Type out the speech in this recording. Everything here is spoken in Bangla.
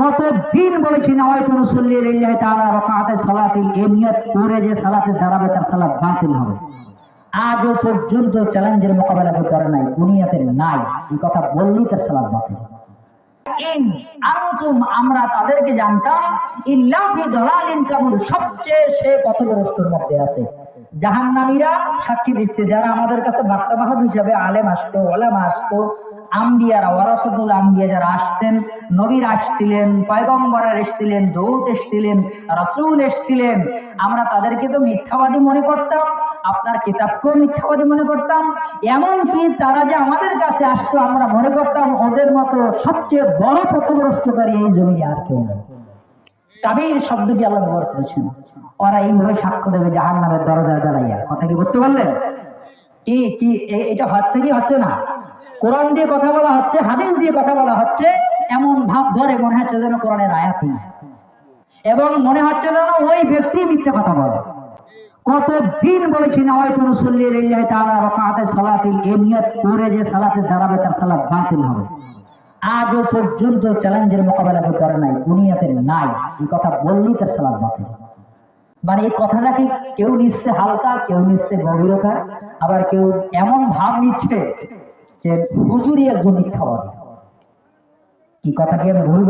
কতদিন বলেছি নওয়াইতু নুসল্লি লিল্লাহি তাআলা রাকাআতে সালাতিল এ নিয়ত করে যে সালাতে দাঁড়াবে, তার সালাত বাতিল হবে। আজও পর্যন্ত চ্যালেঞ্জের মোকাবেলা কেউ করে নাই, দুনিয়াতে নাই। এই কথা বললেই তার সালাত বাতিল আমরা তাদেরকে জানতাম সবচেয়ে সে পথভ্রষ্টর মধ্যে আছে। জাহান্নামীরা সাক্ষী দিচ্ছে, যারা আমাদের কাছে বার্তাবাহক হিসাবে আলেম আসতো, ওলামা আসতো আম্বিয়ারা ওয়ারাসাতুল আম্বিয়া যারা আসতেন, নবীর আসছিলেন, পয়গম্বরের এসছিলেন, দৌত এসছিলেন, রাসূল এসছিলেন। আমরা তাদেরকে তো মিথ্যাবাদী মনে করতাম, আপনার কিতাবকেও মিথ্যাবাদী মনে করতাম। এমনকি তারা যে আমাদের কাছে আসতো, আমরা মনে করতাম ওদের মতো সবচেয়ে বড় পথভ্রষ্টকারী এই জমি আর কেউ নেই। তাবির শব্দটি আল্লাহ ব্যবহার করেছেন। ওরা এইভাবে সাক্ষ্য দেবে জাহান নামের দরজায় দাঁড়াইয়া। কথা কি বুঝতে পারলেন? কি কি এটা হচ্ছে কি হচ্ছে না? কোরআন দিয়ে কথা বলা হচ্ছে, হাদিস দিয়ে কথা বলা হচ্ছে, এমন ভাব ধরে মনে হচ্ছে যেন কোরআনের আয়াতই না। এবং মনে হচ্ছে যেন ওই ব্যক্তি মিথ্যে কথা বলে। কতদিন বলেছি নওয়াইতু নুসল্লি লিল্লাহি তাআলা রাকাআতে সালাতিল, এ নিয়ত করে যে সালাতে দাঁড়াবে, তার সালাত বাতিল হবে। আজও পর্যন্ত চ্যালেঞ্জের মোকাবেলা কেউ করে নাই, দুনিয়াতে নাই। এই কথা বললেই তার সালাত বাতিল। মানে এই কথাটা কি কেউ নিচ্ছে হালকা, কেউ নিচ্ছে গভীরতা, আবার কেউ এমন ভাব নিচ্ছে যে হুজুরি একজন মিথ্যাবাদী। কি কথা কি আমি ভুল